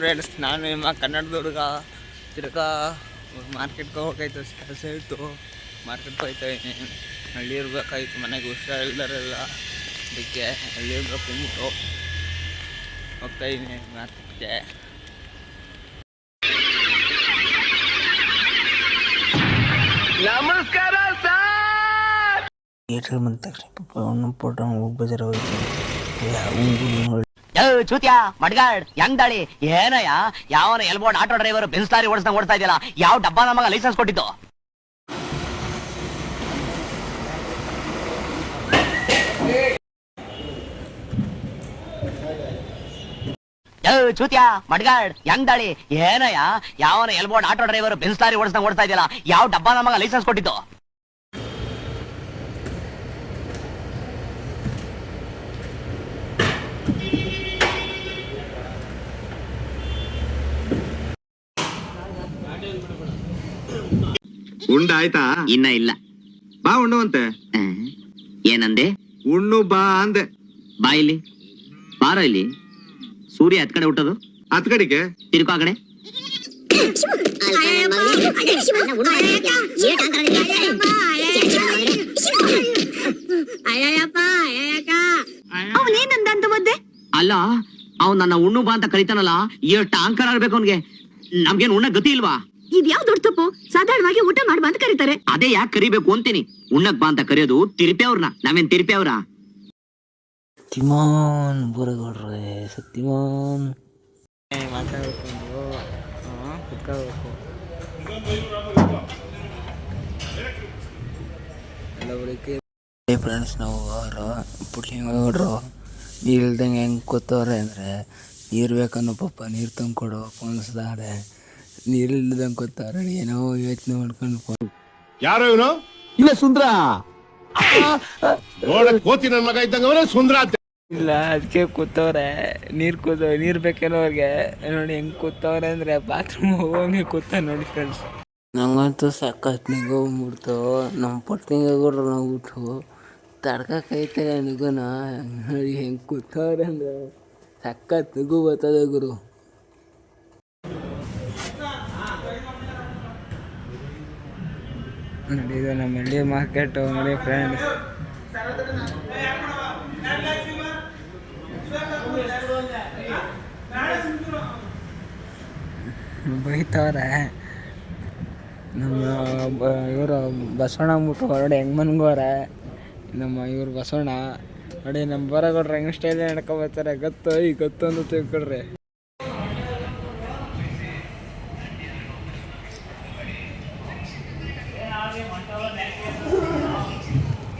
Friends ನಾನು ನಿಮ್ಮ ಕನ್ನಡದ ಹುಡುಗ, ತಿರ್ಗಾ ಮಾರ್ಕೆಟ್ಗೆ ಹೋಗೈತೆ ಕೆಲಸ ಇತ್ತು. ಮಾರ್ಕೆಟ್ಗೆ ಹೋಗ್ತಾ ಇದ್ದೀನಿ. ಹಳ್ಳಿ ಇರ್ಬೇಕಾಯ್ತು, ಮನೆಗೆ ಹುಷಾರಿಲ್ದಾರೆಲ್ಲ ಅದಕ್ಕೆ ಹಳ್ಳಿ ಇರ್ಬೇಕು ಅಂದ್ಬಿಟ್ಟು ಹೋಗ್ತಾ ಇದ್ದೀನಿ ಮಾರ್ಕೆಟ್ಗೆ. ಥಿಯೇಟ್ರ್ ಬಂದ ತಕ್ಷಣ ಪಾಪ, ಅವನು ಪೋಟೋ ಹೋಗಿ. ಬಜಾರ ಹೋಗ್ತೀನಿ ಚೂತ್ಯ ಮಡ್ಗಾಡ್ ಹೆಂಗ್ ದಾಳಿ ಏನಯ್ಯ? ಯಾವನ L board auto driver Benz lorry ಓಡಿಸ್ದಂಗ್ ಓಡ್ತಾ ಇದೆಯಲ್ಲ, ಯಾವ ಡಬ್ಬ ನಮಗ ಲೈಸೆನ್ಸ್ ಕೊಟ್ಟಿದ್ದು? ಚೂತ್ಯ ಮಡ್ಗಾಡ್ ಹೆಂಗ್ ದಾಳಿ ಏನಯ್ಯ? ಯಾವನ L board auto driver Benz lorry ಓಡಿಸ್ದಂಗ್ ಓಡ್ತಾ ಇದೆಯಲ್ಲ, ಯಾವ ಡಬ್ಬ ನಮಗ ಲೈಸೆನ್ಸ್ ಕೊಟ್ಟಿದ್ದು? ಉಂಡ ಆಯ್ತಾ ಇನ್ನ ಇಲ್ಲ. ಬಾ ಉಣ್ಣುವಂತೆ ಏನಂದೆ? ಉಣ್ಣು ಬಾ ಅಂದೆ. ಬಾ ಇಲ್ಲಿ. ಬಾರ ಇಲ್ಲಿ. ಸೂರ್ಯ ಹತ್ ಕಡೆ ಹುಟ್ಟೋದು. ಹತ್ ಕಡೆಗೆ? ತಿರುಕೋ ಆ ಕಡೆ. ಅವನೇನಂದ ಮದ್ದೆ ಅಲ್ಲ ಅವ್ನ್ ನನ್ನ ಉಣ್ಣು ಬಾ ಅಂತ ಕರಿತಾನಲ್ಲ ಎಷ್ಟು ಅಹಂಕಾರ ಇರ್ಬೇಕು ಅವ್ನಿಗೆ. ನಮ್ಗೇನ್ ಉಣ್ಣ ಗತಿ ಇಲ್ವಾ? ಇದ್ಯಾವ್ ದೊಡ್ಡ ತಪ್ಪು? ಸಾಧಾರಣವಾಗಿ ಊಟ ಮಾಡಿ ಅಂತ ಕರೀತಾರೆ. ಅದೇ ಯಾಕೆ ಕರಿಬೇಕು ಅಂತೀನಿ. ಉಣ್ಣಕ್ ಬಾ ಅಂತ ಕರೆಯೋದು ತಿರುಪೆ ಅವ್ರನ್ನ ನಾವೇನ್ ತಿರುಪೆ ಅವ್ರ? ತಿಮಾನ್ ಬರಗಡ್ರೆ ಸತ್ಯಮಾನ್ ಮಾತಾಡ್ಬೇಕು ನೀವು ಕುತ್ಕೋಬೇಕು ಫ್ರೆಂಡ್ಸ್ ನಾವು ಅವರು ಪುಟ್ಲಿಂಗೌಡ್ರು ನೀರು ಇಲ್ದಂಗೆ ಹೆಂಗೆ ಕೂತವ್ರೆ ಅಂದರೆ ನೀರು ಬೇಕನ್ನೋ ಪಾಪ ನೀರು ತಂದು ಕೊಡು ಅನ್ಸ್ದಾರೆ ನೀರು ಇಲ್ದಂಗೆ ಕೂತವ್ರೆ ಏನೋ ಯೋಚನೆ ಮಾಡ್ಕೊಂಡು ಫೋನ್ ಯಾರೋ ಇವನು? ಇಲ್ಲ ಸುಂದ್ರ? ನೋಡಕ್ ಕೋತಿ ನನ್ ಮಗ ಇದ್ದಂಗ ಅವನೇ ಸುಂದ್ರ ಅಂತ. ಇಲ್ಲ ಅದಕ್ಕೆ ಕೂತವ್ರೆ. ನೀರು ಕೂತ ನೀರು ಬೇಕೇನೋ ಅವ್ರಿಗೆ. ನೋಡಿ ಹೆಂಗ್ ಕೂತವ್ರೆ ಅಂದ್ರೆ ಬಾತ್ರೂಮ್ ಹೋಗಂಗೆ ಕೂತ ನೋಡಿ ಫ್ರೆಂಡ್ಸ್ ನಂಗಂತೂ ಸಖತ್ ನಿಗೋ ಬಂದ್ಬಿಡ್ತು ನಮ್ಮ ಪಟ್ಟಿಂಗರು ನಾವು ಬಿಟ್ಟು ತಡ್ಕೈತೆ ನಿಗುನ. ನೋಡಿ ಹೆಂಗೆ ಕೂತವ್ರೆ ಅಂದ್ರೆ ಸಖತ್ ನಿಗು ಬರ್ತದೆ ಗುರು. ನೋಡಿ ಇದು ನಮ್ಮ ಹಳ್ಳಿ ಮಾರ್ಕೆಟ್ ನೋಡಿ ಫ್ರೆಂಡ್ಸ್ ಬೈತವ್ರೆ. ನಮ್ಮ ಇವರು ಬಸವಣ್ಣ ಅಂದ್ಬಿಟ್ಟು ಹೊರಡಿ ಹೆಂಗ್ ಮನ್ಗೋರೆ ನಮ್ಮ ಇವ್ರು ಬಸವಣ್ಣ. ನೋಡಿ ನಮ್ಮ ಬರಗೌಡ್ರು ಹೆಂಗೆ ಸ್ಟೈಲ್ ನಡ್ಕೊ ಬರ್ತಾರೆ. ಗೊತ್ತು, ಈ ಗೊತ್ತು ಅಂತ ತಿಳ್ಕೊಡ್ರಿ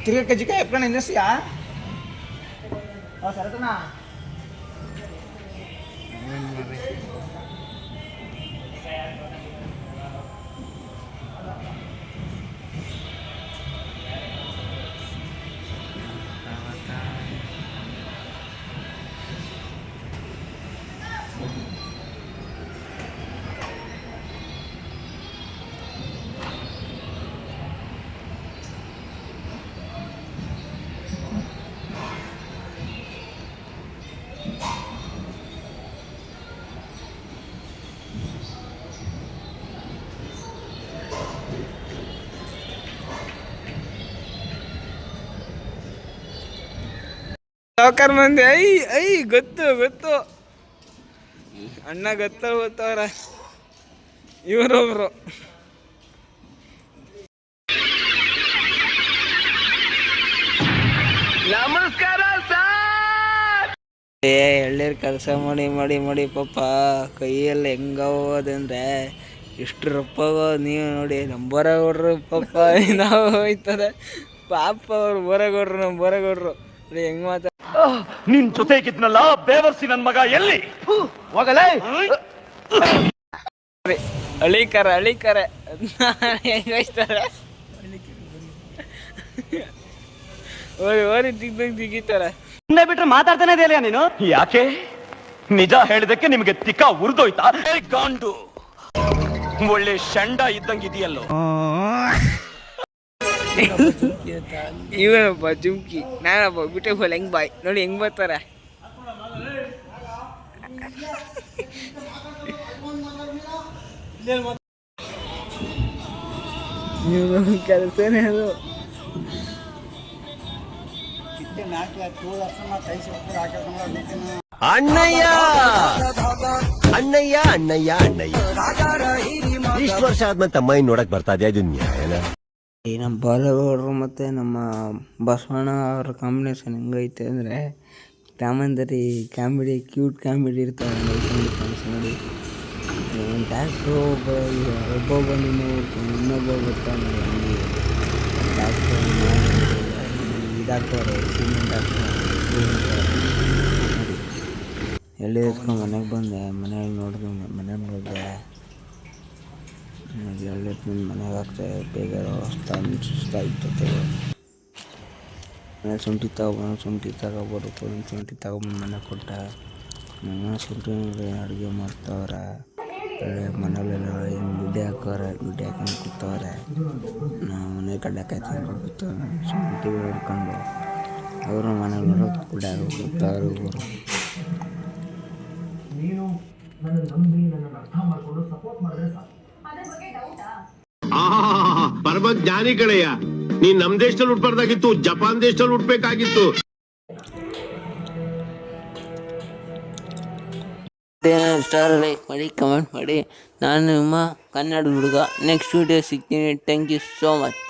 తిరిగి జిక ఎప్పుడైనా ఏం చేస్తాయా సరేనా ಸಾವುಕಾರ ಮಂದಿ, ಐ ಐ, ಗೊತ್ತು ಗೊತ್ತು. ಅಣ್ಣ ಗೊತ್ತ ಗೊತ್ತವ್ರ ಇವರೊಬ್ರು. ಏ ಎಳ್ಳೀರು ಕೆಲಸ ಮಾಡಿ ಮಾಡಿ ಮಾಡಿ, ಪಾಪ. ಕೈಯಲ್ಲಿ ಹೆಂಗವದಂದ್ರೆ ಎಷ್ಟು ರಪ್ಪಾಗೋ ನೀವು ನೋಡಿ ನಮ್ಮ ಬರಗೌಡ್ರು ಪಾಪ. ನಾವು ಹೋಯ್ತದೆ. ಪಾಪ ಅವ್ರು ಬರಗೌಡ್ರು ನಮ್ಮ ಬರಗೌಡ್ರು ಹೆಂಗ್ ಮಾತಾಡ ನಿನ್ ಜೊತೆಗಿದ್ನಲ್ಲ ಬೇವರ್ಸಿ ನನ್ ಮಗ ಎಲ್ಲಿ? ಹೋಗಲೇ? ಅಳಿಕರ ಅಳಿಕರ. ಹೆಂಗ್ ಓರಿ ಓರಿ ದಿಗ್ದಂಗ್ ದಿಗಿತಾರೆ. ಸುಮ್ನೆ ಬಿಟ್ರೆ ಮಾತಾಡ್ತಾನೆ ಇದೆಯಲ್ಲ ನೀನು? ಯಾಕೆ? ನಿಜ ಹೇಳಿದಕ್ಕೆ ನಿಮ್ಗೆ ತಿಕ್ಕ ಉರ್ದೋಯ್ತಾ? ಗಾಂಡು! ಒಳ್ಳೆ ಶಂಡ ಇದ್ದಂಗಿದೆಯಲ್ಲೋ. ಇವನಪ್ಪ ಜುಮ್ಕಿ ನಾನಪ್ಪ ಬ್ಯೂಟಿಫುಲ್ ಹೆಂಗ್ ಬಾಯ್? ನೋಡಿ ಹೆಂಗ್ ಬರ್ತಾರೆ. ಇವ್ರ ಕೆಲಸನೇ ಅದು. ಅಣ್ಣಯ್ಯ! ಅಣ್ಣಯ್ಯ ಅಣ್ಣಯ್ಯ ಅಣ್ಣಯ್ಯ. ಇಷ್ಟು ವರ್ಷ ಆದ್ಮೇಲೆ ತಮ್ಮ ನೋಡಕ್ ಬರ್ತಾ ಇದೆಯಾ? ಇದು ನ್ಯಾಯನ? ಈ ನಮ್ಮ ಬಾಲಗೌಡರು ಮತ್ತು ನಮ್ಮ ಬಸವಣ್ಣ ಅವ್ರ ಕಾಂಬಿನೇಷನ್ ಹೆಂಗೈತೆ ಅಂದರೆ ಕಾಮಂದರಿ ಕಾಮಿಡಿ ಕ್ಯೂಟ್ ಕಾಮಿಡಿ ಇರ್ತಾವೆ ನೋಡಿ ಟ್ಯಾಕ್ಟ್ರು ಒಬ್ಬ ಒಬ್ಬ ಬಂದು ಇನ್ನೊಬ್ಬ ಬರ್ತಾನೆ ಇದಾಗ್ತವ್ರೆ ಸಿಮೆಂಟ್ ಹಾಕ್ತಾರೆ ಎಲ್ಲಿ ಮನೆಗೆ ಬಂದೆ, ಮನೆಯಲ್ಲಿ ನೋಡಿದೆ ಮನೆ ನೋಡಿದೆ ಎಳ್ಳು ಮನೆಗೆ ಹಾಕ್ತಾರೆ ಬೇಗ ಸ್ಥಾನ ಸುಸ್ತ ಇರ್ತದೆ ಮನೆ ಶುಂಠಿ ತಗೊಬಂದು ಶುಂಠಿ ತಗೊಬರ್ಬೇಕು ಶುಂಠಿ ತಗೊಬಂದು ಮನೆ ಕೊಟ್ಟ. ನನ್ನ ಶುಂಠಿ ಅಡುಗೆ ಮಾಡ್ತಾವ್ರೆ. ಮನೇಲೆಲ್ಲ ಗುಡ್ಡೆ ಹಾಕೋರೆ, ಗುಡ್ಡೆ ಹಾಕೊಂಡು ಕೂತವ್ರೆ. ನಾವು ಮನೆ ಕಡ್ಲೆ ಕಾಯ್ಕೊಂಡು ಶುಂಠಿ ಹಿಡ್ಕೊಂಡು, ಅವರು ಮನೆಗೆ ಬರೋದು ಗುಡ್ಡೆ ಕೂತವ್ರು ಇವರು ಪರಮ ಜ್ಞಾನಿ ನೀ ನಮ್ ದೇಶದಲ್ಲಿ ಹುಟ್ಬಾರ್ದಾಗಿತ್ತು, ಜಪಾನ್ ದೇಶದಲ್ಲಿ ಹುಟ್ಬೇಕಾಗಿತ್ತು. ಲೈಕ್ ಮಾಡಿ ಕಮೆಂಟ್ ಮಾಡಿ. ನಾನು ನಿಮ್ಮ ಕನ್ನಡ ಹುಡುಗ. ನೆಕ್ಸ್ಟ್ ವೀಡಿಯೋ ಸಿಗ್ತೀನಿ. Thank you so much